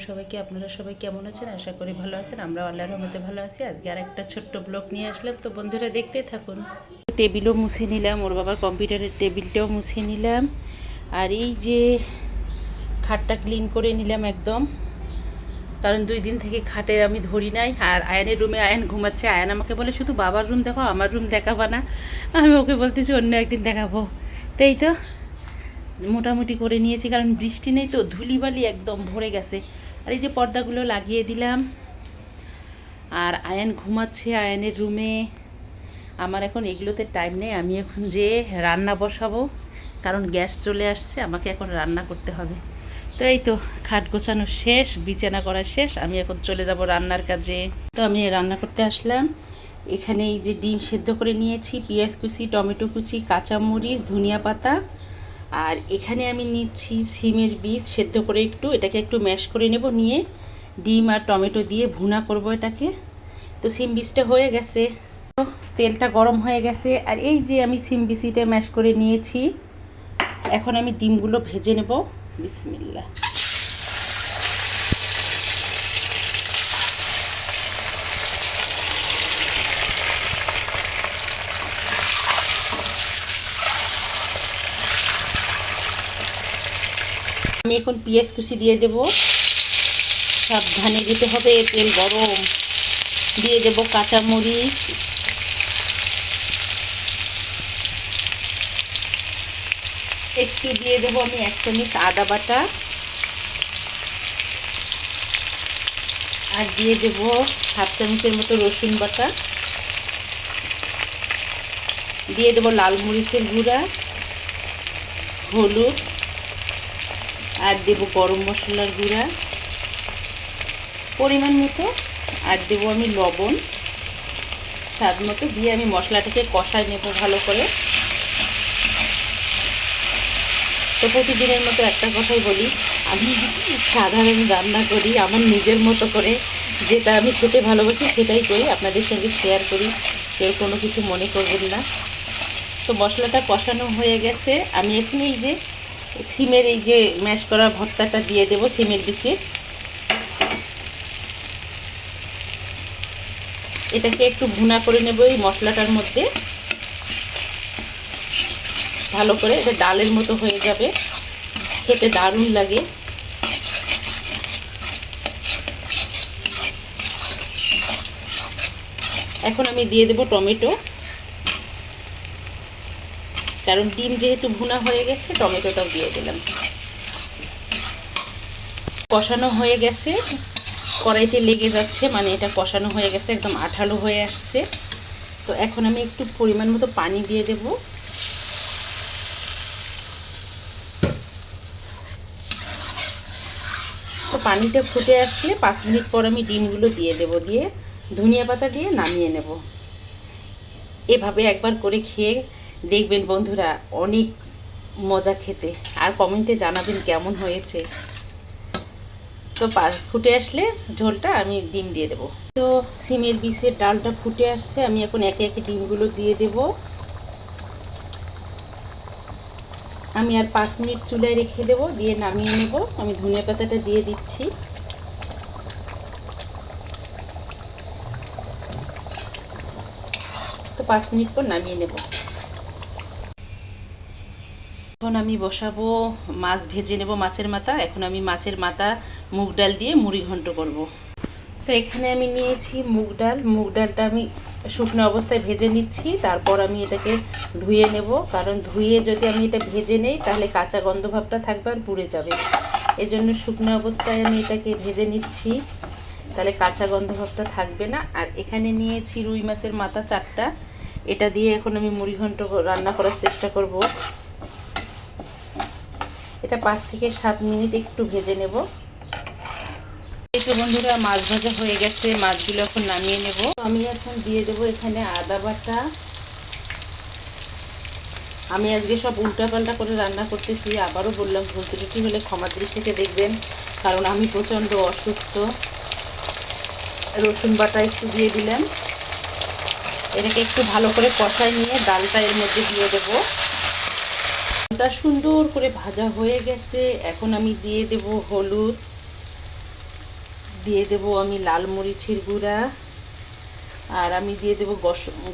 সবাইকে, আপনারা সবাই কেমন আছেন? আশা করি ভালো আছেন। আমরা আল্লাহর রহমতে ভালো আছি। আজকে আর একটা ছোট্ট ব্লগ নিয়ে আসলাম। তো বন্ধুরা, দেখতে থাকুন। টেবিলও মুছে নিলাম। ওর বাবার কম্পিউটারের টেবিলটাও মুছে নিলাম। আর এই যে খাটটা ক্লিন করে নিলাম একদম। কারণ দুই দিন থেকে খাটে আমি ধরি নাই। আর আয়নের রুমে আয়ন ঘুমাচ্ছে। আয়ন আমাকে বলে, শুধু বাবার রুম দেখো, আমার রুম দেখাবা না। আমি ওকে বলতেছি, অন্য একদিন দেখাবো। তাই তো, মোটামুটি করে নিয়েছি। কারণ বৃষ্টি নেই তো, ধুলিবালি একদম ভরে গেছে। আর এই যে পর্দাগুলো লাগিয়ে দিলাম। আর আয়ান ঘুমাচ্ছে আয়ানের রুমে। আমার এখন এগুলোতে টাইম নেই, আমি এখন যে রান্না বসাবো, কারণ গ্যাস চলে আসছে, আমাকে এখন রান্না করতে হবে। তো এই তো, খাট গোছানো শেষ, বিছানা করা শেষ, আমি এখন চলে যাব রান্নার কাজে। তো আমি রান্না করতে আসলাম। এখানে এই যে ডিম সেদ্ধ করে নিয়েছি, পেঁয়াজ কুচি, টমেটো কুচি, কাঁচামরিচ, ধনিয়া পাতা আর এখানে আমি নিচ্ছি সিমের বীজ সেদ্ধ করে একটু, এটাকে একটু ম্যাশ করে নেব, নিয়ে ডিম আর টমেটো দিয়ে ভুনা করব এটাকে। তো সিম বীজটা হয়ে গেছে। তেলটা গরম হয়ে গেছে, আর এই যে আমি সিম বিসিটা ম্যাশ করে নিয়েছি, এখন আমি ডিমগুলো ভেজে নেব। বিসমিল্লা আমি এখন পেঁয়াজ কুচি দিয়ে দেব। সাবধানে দিতে হবে, তেল গরম। দিয়ে দেব কাঁচামরিচ। একটু দিয়ে দেবো আমি এক চামচ আদা বাটা। আর দিয়ে দেব হাফ চামচের মতো রসুন বাটা। দিয়ে দেবো লাল মরিচের গুঁড়া, হলুদ। আর দেব গরম মশলার গুঁড়া। পরিমাণ মতো আর দেব আমি লবণ। স্বাদ মতো দিয়ে আমি মশলাটাকে কষায় নেব ভালো করে। তো প্রতিদিনের মতো একটা কথাই বলি, আমি সাধারণ রান্না করি, আমার নিজের মতো করে যেটা আমি খেতে ভালোবাসি সেটাই করি, আপনাদের সঙ্গে শেয়ার করি, কেউ কোনো কিছু মনে করবেন না। তো মশলাটা কষানো হয়ে গেছে, আমি এখন এই যে সিমের এই যে ম্যাশ করা ভর্তাটা দিয়ে দেব সিমের দিকে। এটাকে একটু ভুনা করে নেব এই মশলাটার মধ্যে। ভালো করে এটা ডালের মতো হয়ে যাবে। খেতে দারুণ লাগে। এখন আমি দিয়ে দেব টমেটো। কারণ ডিম যেহেতু ভুনা হয়ে গেছে, টমেটোটাও দিয়ে দিলাম। কষানো হয়ে গেছে। কড়াইতে লেগে যাচ্ছে মানে এটা কষানো হয়ে গেছে, একদম আঠালো হয়ে আসছে। তো এখন আমি একটু পরিমাণ মতো পানি দিয়ে দেব। তো পানিটা ফুটে আসলে পাঁচ মিনিট পর আমি ডিমগুলো দিয়ে দেব, দিয়ে ধনিয়া পাতা দিয়ে নামিয়ে নেব। এভাবে একবার করে খেয়ে দেখবেন বন্ধুরা, অনেক মজা খেতে। আর কমেন্টে জানাবেন কেমন হয়েছে। তো ফুটে আসলে ঝোলটা আমি ডিম দিয়ে দেবো। তো সিমের বিষের ডালটা ফুটে আসছে, আমি এখন একে একে ডিমগুলো দিয়ে দেব। আমি আর পাঁচ মিনিট চুলায় রেখে দেব, দিয়ে নামিয়ে নেব। আমি ধনিয়া পাতাটা দিয়ে দিচ্ছি। তো পাঁচ মিনিট পর নামিয়ে নেব। এখন আমি বসাবো, মাছ ভেজে নেব মাছের মাথা, এখন আমি মাছের মাথা, মুগ ডাল দিয়ে মুড়ি ঘন্ট করব। তো এখানে আমি নিয়েছি মুগ ডাল, মুগ ডালটা আমি শুকনো অবস্থায় ভেজে নিচ্ছি, তারপর আমি এটাকে ধুয়ে নেব, কারণ ধুয়ে যদি আমি এটা ভেজে নেই, তাহলে কাঁচা গন্ধ ভাবটা থাকবে আর পুড়ে যাবে। এই জন্য শুকনো অবস্থায় আমি এটাকে ভেজে নিচ্ছি, তাহলে কাঁচা গন্ধ ভাবটা থাকবে না। আর এখানে নিয়েছি রুই মাছের মাথা চারটা, এটা দিয়ে এখন আমি মুড়ি ঘন্ট রান্না করার চেষ্টা করব। এটা পাঁচ থেকে সাত মিনিট একটু ভেজে নেব। তো বন্ধুরা, মাছ ভাজা হয়ে গেছে। মাছগুলো এখন নামিয়ে নেব। আমি এখন দিয়ে দেব এখানে আদা বাটা। আমি আজকে সব উল্টাপাল্টা করে রান্না করতেছি। আবারও বললাম, ভুল ত্রুটি হলে ক্ষমা দৃষ্টিতে দেখবেন, কারণ আমি প্রচণ্ড অসুস্থ। রসুন বাটা একটু দিয়ে দিলাম। এটাকে একটু ভালো করে কষায় নিয়ে ডালটা এর মধ্যে দিয়ে দেবো। তা সুন্দর করে ভাজা হয়ে গেছে। এখন আমি দিয়ে দেব হলুদ। দিয়ে দেবো আমি লাল মরিচের গুঁড়া। আর আমি দিয়ে দেবো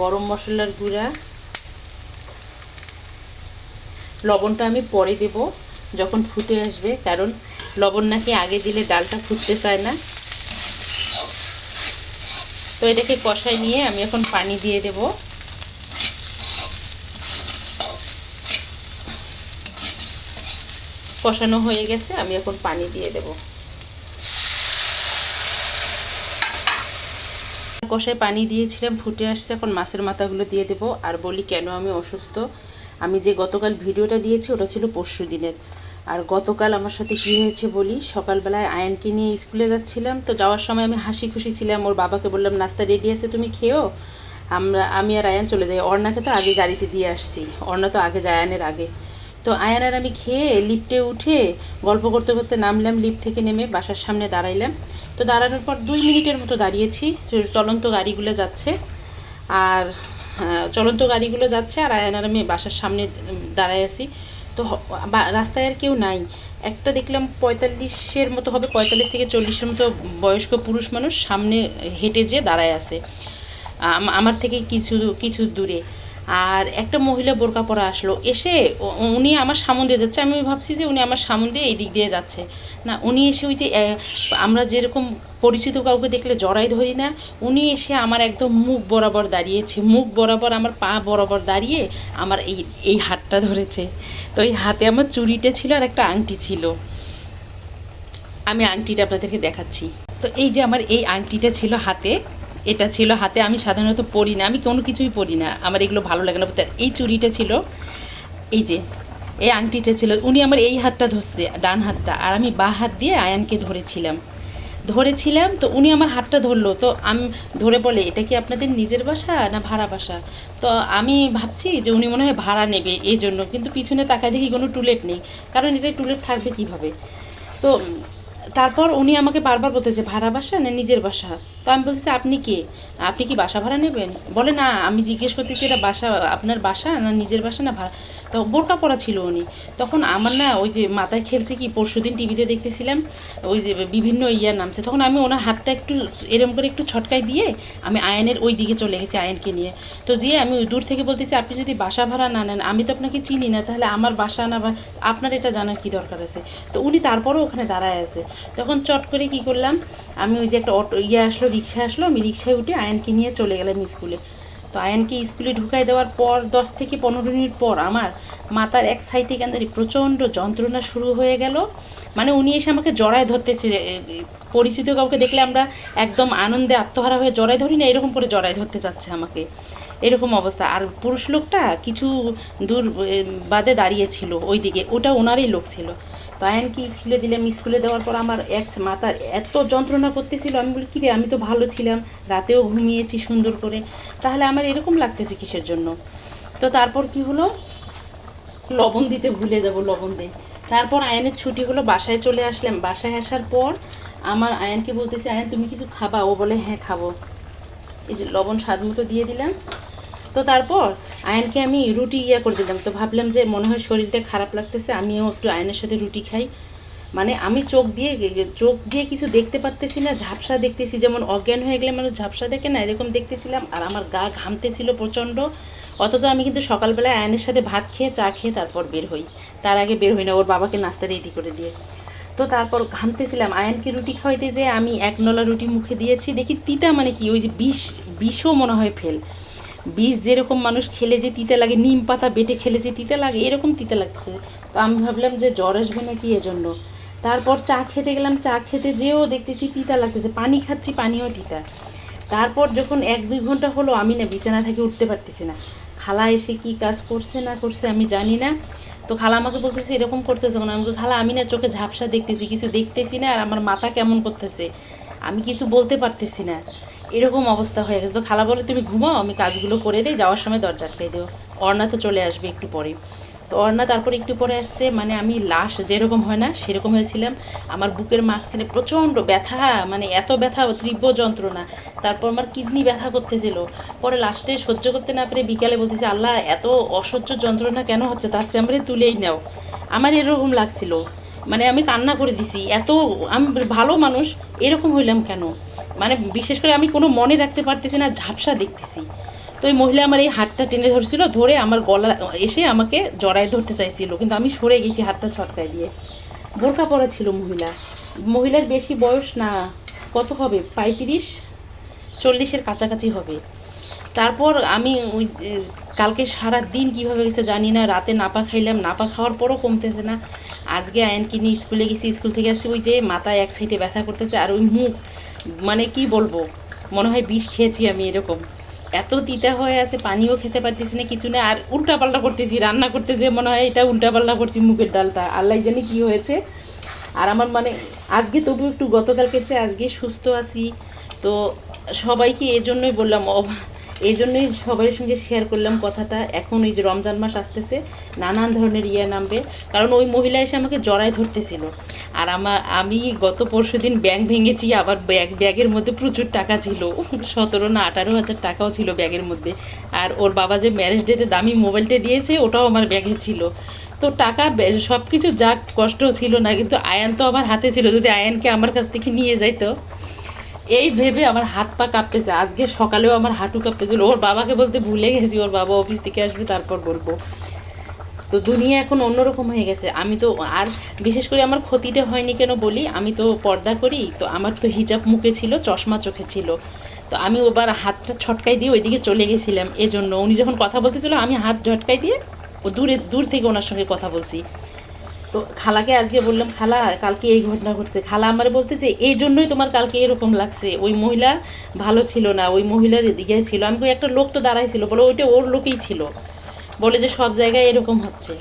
গরম মশলার গুঁড়া। লবণটা আমি পরে দেব যখন ফুটে আসবে, কারণ লবণ নাকি আগে দিলে ডালটা ফুটতে চায় না। তো এটাকে কষায় নিয়ে আমি এখন পানি দিয়ে দেব। কষানো হয়ে গেছে, আমি এখন পানি দিয়ে দেব। কষায় পানি দিয়েছিলাম, ফুটে আসছে, এখন মাছের মাথাগুলো দিয়ে দেব। আর বলি, কেন আমি অসুস্থ? আমি যে গতকাল ভিডিওটা দিয়েছি, ওটা ছিল পরশু দিনের। আর গতকাল আমার সাথে কি হয়েছে বলি, সকালবেলায় আয়নকে নিয়ে স্কুলে যাচ্ছিলাম, তো যাওয়ার সময় আমি হাসি খুশি ছিলাম। ওর বাবাকে বললাম, নাস্তা রেডি আছে, তুমি খেও আমরা, আমি আর আয়ান চলে যাই। অর্ণাকে তো আগে গাড়িতে দিয়ে আসছি। অর্ণা তো আগে যায় আগে। তো আয়ান আর আমি খেয়ে লিফটে উঠে গল্প করতে করতে নামলাম, লিফট থেকে নেমে বাসার সামনে দাঁড়াইলাম। তো দাঁড়ানোর পর দুই মিনিটের মতো দাঁড়িয়েছি চলন্ত গাড়িগুলো যাচ্ছে। আর চলন্ত গাড়িগুলো যাচ্ছে আর আয়ান আর আমি বাসার সামনে দাঁড়ায় আছি। তো রাস্তায় আর কেউ নাই। একটা দেখলাম পঁয়তাল্লিশের মতো হবে, পঁয়তাল্লিশ থেকে চল্লিশের মতো বয়স্ক পুরুষ মানুষ সামনে হেঁটে যেয়ে দাঁড়ায় আছে। আমার থেকে কিছু কিছু দূরে। আর একটা মহিলা বোরকা পরা আসলো। এসে উনি আমার সামন দিয়ে যাচ্ছে। আমি ভাবছি যে উনি আমার সামন দিয়ে এই দিক দিয়ে যাচ্ছে। না, উনি এসে ওই যে আমরা যেরকম পরিচিত কাউকে দেখলে জড়াই ধরি না, উনি এসে আমার একদম মুখ বরাবর দাঁড়িয়েছে। মুখ বরাবর আমার পা বরাবর দাঁড়িয়ে আমার এই এই হাতটা ধরেছে। তো এই হাতে আমার চুড়িটা ছিল আর একটা আংটি ছিল। আমি আংটিটা আপনাদেরকে দেখাচ্ছি। তো এই যে আমার এই আংটিটা ছিল হাতে এটা ছিল হাতে, আমি সাধারণত পরি না, আমি কোনো কিছুই পরি না, আমার এগুলো ভালো লাগে না। এই চুড়িটা ছিল, এই যে, এই আংটিটা ছিল, উনি আমার এই হাতটা ধরছে, ডান হাতটা, আর আমি বা হাত দিয়ে আয়ানকে ধরেছিলাম। ধরেছিলাম, তো উনি আমার হাতটা ধরলো, তো আমি, ধরে বলে, এটা কি আপনাদের নিজের বাসা না ভাড়া বাসা? তো আমি ভাবছি যে উনি মনে হয় ভাড়া নেবে এই জন্য, কিন্তু পিছনে তাকায় দেখি কোনো টুলেট নেই, কারণ এটা টুলেট থাকবে কীভাবে? তো তারপর উনি আমাকে বারবার বলতেছে ভাড়া বাসা না নিজের বাসা? তো আমি বলতেছি, আপনি কে? আপনি কি বাসা ভাড়া নেবেন? বলে, না, আমি জিজ্ঞেস করতেছি, এটা বাসা, আপনার বাসা না নিজের বাসা না ভাড়া? তো বোরকা পরা ছিল উনি। তখন আমার না ওই যে মাথায় খেলছে কি পরশু দিন টিভিতে দেখতেছিলাম, ওই যে বিভিন্ন ইয়ার নামছে। তখন আমি ওনার হাতটা একটু এরম করে একটু ছটকায় দিয়ে আমি আয়নের ওই দিকে চলে গেছি আয়নকে নিয়ে। তো যেয়ে আমি দূর থেকে বলতেছি, আপনি যদি বাসা ভাড়া না নেন, আমি তো আপনাকে চিনি না, তাহলে আমার বাসা না বা আপনার এটা জানার কি দরকার আছে? তো উনি তারপরও ওখানে দাঁড়ায় আছে। তখন চট করে কি করলাম, আমি ওই যে একটা অটো ইয়ে আসলো, রিক্সা আসলো, আমি রিক্সায় উঠে আয়নকে নিয়ে চলে গেলাম স্কুলে। তো আয়নকে স্কুলে ঢুকাই দেওয়ার পর, দশ থেকে পনেরো মিনিট পর আমার মাথার এক সাইডে কেন প্রচণ্ড যন্ত্রণা শুরু হয়ে গেল। মানে উনি এসে আমাকে জড়ায় ধরতেছে পরিচিত কাউকে দেখলে আমরা একদম আনন্দে আত্মহারা হয়ে জড়ায় ধরি না, এরকম করে জড়ায় ধরতে চাচ্ছে আমাকে। এরকম অবস্থা। আর পুরুষ লোকটা কিছু দূর বাদে দাঁড়িয়েছিল ওই দিকে ওটা ওনারই লোক ছিল। তো আয়নকে স্কুলে দিলাম, স্কুলে দেওয়ার পর আমার এক মাথার এত যন্ত্রণা করতেছিল, আমি বলি কী রে আমি তো ভালো ছিলাম, রাতেও ঘুমিয়েছি সুন্দর করে। তাহলে আমার এরকম লাগতেছে কিসের জন্য? তো তারপর কি হলো? লবণ দিতে ভুলে যাব, লবণ দিয়ে তারপর আয়নের ছুটি হলো, বাসায় চলে আসলাম। বাসায় আসার পর আমার আয়নকে বলতেছে, আয়ন, তুমি কিছু খাবা? ও বলে হ্যাঁ খাব। এই যে লবণ স্বাদ মতো দিয়ে দিলাম। তো তারপর আয়নকে আমি রুটি ইয়া করে দিলাম। তো ভাবলাম যে মনে হয় শরীরটা খারাপ লাগতেছে, আমিও একটু আয়নের সাথে রুটি খাই। মানে আমি চোখ দিয়ে চোখ দিয়ে কিছু দেখতে পারতেছি না, ঝাপসা দেখতেছি। যেমন অজ্ঞান হয়ে গেলে মানুষ ঝাপসা দেখে না, এরকম দেখতেছিলাম। আর আমার গা ঘামতেছিল প্রচণ্ড। অথচ আমি কিন্তু সকালবেলায় আয়নের সাথে ভাত খেয়ে, চা খেয়ে তারপর বের হই। তার আগে বের হই না, ওর বাবাকে নাস্তা রেডি করে দিয়ে। তো তারপর ঘামতেছিলাম। আয়নকে রুটি খাওয়াইতে যে আমি এক নলা রুটি মুখে দিয়েছি। দেখি তিতা মানে কি? ওই যে বিষ, বিষও মনে হয় ফেল বিষ যেরকম মানুষ খেলে যে তিতে লাগে, নিম পাতা বেটে খেলে যে তিতে লাগে, এরকম তিতে লাগছে। তো আমি ভাবলাম যে জ্বর আসবে নাকি এজন্য। তারপর চা খেতে গেলাম, চা খেতে যেও দেখতেছি তিতা লাগতেছে। পানি খাচ্ছি, পানিও তিতা। তারপর যখন এক দুই ঘণ্টা হলো, আমি না বিছানা থেকে উঠতে পারতেছি না। খালা এসে কি কাজ করছে না করছে আমি জানি না। তো খালা আমাকে বলতেছে, এরকম করতেছে কেন? আমি খালা, আমি না চোখে ঝাপসা দেখতেছি, কিছু দেখতেছি না, আর আমার মাথা কেমন করতেছে? আমি কিছু বলতে পারতেছি না। এরকম অবস্থা হয়ে গেছে। তো খালা বলে, তুমি ঘুমাও, আমি কাজগুলো করে দিই, যাওয়ার সময় দরজা আটকে দিও। অর্ণা তো চলে আসবে একটু পরে। তো অর্ণা তারপর একটু পরে আসছে মানে আমি লাশ যেরকম হয় না, সেরকম হয়েছিলাম। আমার বুকের মাঝখানে প্রচণ্ড ব্যথা মানে এত ব্যথা, তীব্র যন্ত্রণা। তারপর আমার কিডনি ব্যথা করতেছিল। পরে লাস্টে সহ্য করতে না পেরে বিকালে বলতেছি, আল্লাহ, এত অসহ্য যন্ত্রণা কেন হচ্ছে? তার চেয়ে আমারে তুলেই নাও। আমার এরকম লাগছিল। মানে আমি কান্না করে দিছি, এত আমি ভালো মানুষ, এরকম হইলাম কেন? মানে বিশেষ করে আমি কোনো মনে রাখতে পারতেছি না, ঝাপসা দেখতেছি। তো ওই মহিলা আমার এই হাতটা টেনে ধরছিল, ধরে আমার গলা এসে আমাকে জড়ায় ধরতে চাইছিল, কিন্তু আমি সরে গেছি হাতটা ছটকায় দিয়ে। বোরকা পরা ছিল মহিলা। মহিলার বেশি বয়স না, কত হবে? পঁয়ত্রিশ, চল্লিশের কাছাকাছি হবে। তারপর আমি ওই কালকে সারা দিন কীভাবে গেছে জানি না, রাতে নাপা খাইলাম, নাপা খাওয়ার পরও কমতেছে না। আজকে আয়নকে নিয়ে স্কুলে গেছি, স্কুল থেকে আসছি, ওই যে মাথায় এক সাইডে ব্যথা করতেছে আর ওই মুখ মানে কি বলব? মনে হয় বিষ খেয়েছি আমি এরকম। এত তিতা হয়ে আছে, পানিও খেতে পারতেছি না, কিছু না, আর উল্টাপাল্টা করতেছি, রান্না করতে যে মনে হয় এটা উল্টাপাল্টা করছি মুগের ডালটা। আল্লাহ জানি কি হয়েছে। আর আমার মানে আজকে তবু একটু গতকালকে চেয়ে আজকে সুস্থ আছি। তো সবাইকে এই জন্যই বললাম এই জন্যই সবার সঙ্গে শেয়ার করলাম কথাটা। এখন এই যে রমজান মাস আসতেছে, নানান ধরনের ইয়ে নামবে। কারণ ওই মহিলা এসে আমাকে জড়ায় ধরতেছিল। আর আমার আমি গত পরশু দিন ব্যাগ ভেঙেছি, আবার ব্যাগ, ব্যাগের মধ্যে প্রচুর টাকা ছিল। সতেরো না আঠারো হাজার টাকাও ছিল ব্যাগের মধ্যে। আর ওর বাবা যে ম্যারেজ ডেতে দামি মোবাইলটা দিয়েছে, ওটাও আমার ব্যাগে ছিল। তো টাকা সব কিছু যা কষ্ট ছিল না, কিন্তু আয়ান তো আমার হাতে ছিল। যদি আয়ানকে আমার কাছ থেকে নিয়ে যাইতো, এই ভেবে আমার হাত পা কাঁপতেছে। আজকে সকালেও আমার হাঁটু কাঁপতেছিল। ওর বাবাকে বলতে ভুলে গেছি, ওর বাবা অফিস থেকে আসবে, তারপর বলব। তো দুনিয়া এখন অন্যরকম হয়ে গেছে। আমি তো আর বিশেষ করে আমার ক্ষতিটা হয়নি কেন বলি? আমি তো পর্দা করি, তো আমার তো হিজাব মুখে ছিল, চশমা চোখে ছিল। তো আমি ওবার হাতটা ছটকাই দিয়ে ওইদিকে চলে গেছিলাম। এজন্য উনি যখন কথা বলতেছিল, আমি হাত ঝটকাই দিয়ে ও দূরে, দূর থেকে ওনার সঙ্গে কথা বলছি। তো খালাকে আজকে বললাম, খালা, কালকে এই ঘটনা ঘটছে। খালা আমার বলতে যে এই জন্যই তোমার কালকে এরকম লাগছে। ওই মহিলা ভালো ছিল না, ওই মহিলার দিকে ছিল। আমি একটা লোক তো দাঁড়াইছিল। বলে, ওইটা ওর লোকই ছিল। বলে যে সব জায়গায় এরকম হচ্ছে।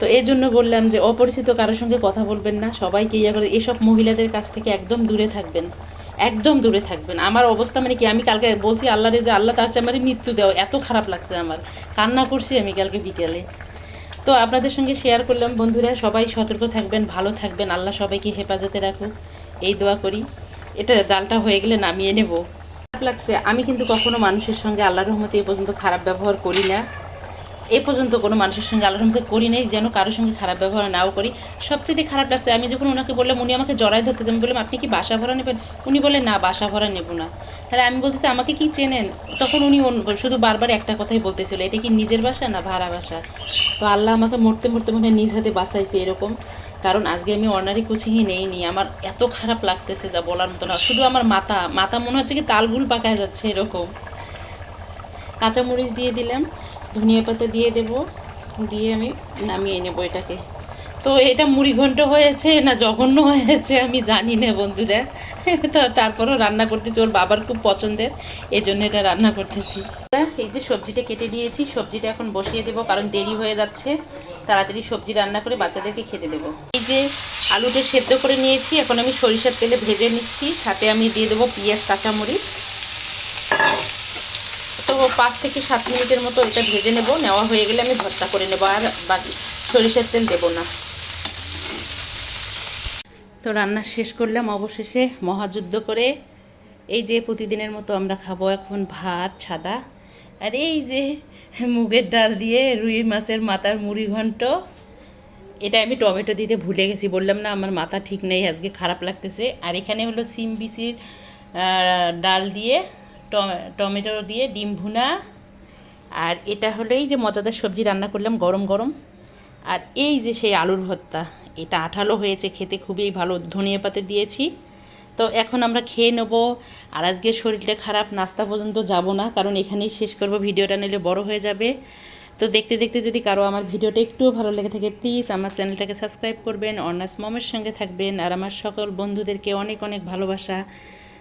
তো এই জন্য বললাম যে, অপরিচিত কারোর সঙ্গে কথা বলবেন না, সবাইকে ইয়ে করে, এসব মহিলাদের কাছ থেকে একদম দূরে থাকবেন, একদম দূরে থাকবেন। আমার অবস্থা মানে কি, আমি কালকে বলছি আল্লাহ রে যে, আল্লাহ তার চেয়ে আমার মৃত্যু দেও এত খারাপ লাগছে আমার। কান্না করছি আমি কালকে বিকেলে। তো আপনাদের সঙ্গে শেয়ার করলাম বন্ধুরা, সবাই সতর্ক থাকবেন, ভালো থাকবেন, আল্লাহ সবাইকে হেফাজতে রাখুক। এই দোয়া করি। এটা ডালটা হয়ে গেলে নামিয়ে নেব। খারাপ লাগছে, আমি কিন্তু কখনো মানুষের সঙ্গে আল্লাহ রহমতে এই পর্যন্ত খারাপ ব্যবহার করি না। এই পর্যন্ত কোনো মানুষের সঙ্গে মধ্যে করি নাই, যেন কারোর সঙ্গে খারাপ ব্যবহার নাও করি। সবচেয়ে খারাপ লাগছে, আমি যখন ওনাকে বললাম, উনি আমাকে জড়াই ধরতে আমি বললাম, আপনি কি বাসা ভাড়া নেবেন? উনি বললেন, না, বাসা ভাড়া নেব না। তাহলে আমি বলতেছি, আমাকে কি চেনেন? তখন উনি শুধু বারবার একটা কথাই বলতেছিল, এটা কি নিজের বাসা না ভাড়া বাসা? তো আল্লাহ আমাকে মরতে মরতে মনে নিজ হাতে বাঁচাইছে এরকম। কারণ আজকে আমি অর্নারি কোচিংই নেইনি, আমার এত খারাপ লাগতেছে যা বলার মতো না। শুধু আমার মাথা মাথা মনে হচ্ছে কি তালগুল পাকায় যাচ্ছে এরকম। কাঁচামরিচ দিয়ে দিলাম। ধনিয়া পাতা দিয়ে দেব। দিয়ে আমি নামিয়ে নেব এটাকে। তো এটা মুড়ি ঘন্ট হয়েছে না জঘন্য হয়েছে আমি জানি না বন্ধুরা। তো তারপরও রান্না করতেছি, ওর বাবার খুব পছন্দের এই জন্য এটা রান্না করতেছি। এই যে সবজিটা কেটে নিয়েছি, সবজিটা এখন বসিয়ে দেবো, কারণ দেরি হয়ে যাচ্ছে। তাড়াতাড়ি সবজি রান্না করে বাচ্চাদেরকে খেতে দেবো। এই যে আলুটা সেদ্ধ করে নিয়েছি, এখন আমি সরিষার তেলে ভেজে নিচ্ছি, সাথে আমি দিয়ে দেবো পেঁয়াজ, কাঁচামরিচ। পাঁচ থেকে সাত মিনিটের মতো এটা ভেজে নেব। নেওয়া হয়ে গেলে আমি ভর্তা করে নেব আর বাকি সরিষার তেল দেবো না। তো রান্না শেষ করলাম অবশেষে মহাযুদ্ধ করে। এই যে প্রতিদিনের মতো আমরা খাব এখন ভাত, সাদা। আর এই যে মুগের ডাল দিয়ে রুই মাছের মাথার মুড়ি ঘন্ট, এটা আমি টমেটো দিতে ভুলে গেছি, বললাম না আমার মাথা ঠিক নেই, আজকে খারাপ লাগতেছে। আর এখানে হলো সিম বিচির ডাল দিয়ে টমেটো দিয়ে ডিম ভুনা। আর এটা হলেই যে মজাদার সবজি রান্না করলাম গরম গরম। আর এই যে সেই আলুর ভর্তা, এটা আঠালো হয়েছে, খেতে খুবই ভালো, ধনিয়া পাতে দিয়েছি। তো এখন আমরা খেয়ে নেব। আর আজকে শরীরটা খারাপ, নাস্তা পর্যন্ত যাব না, কারণ এখানেই শেষ করব, ভিডিওটা নিলে বড় হয়ে যাবে। তো দেখতে দেখতে যদি কারও আমার ভিডিওটা একটুও ভালো লেগে থাকে প্লিজ আমার চ্যানেলটাকে সাবস্ক্রাইব করবেন, অনার্স মমের সঙ্গে থাকবেন। আর আমার সকল বন্ধুদেরকে অনেক অনেক ভালোবাসা।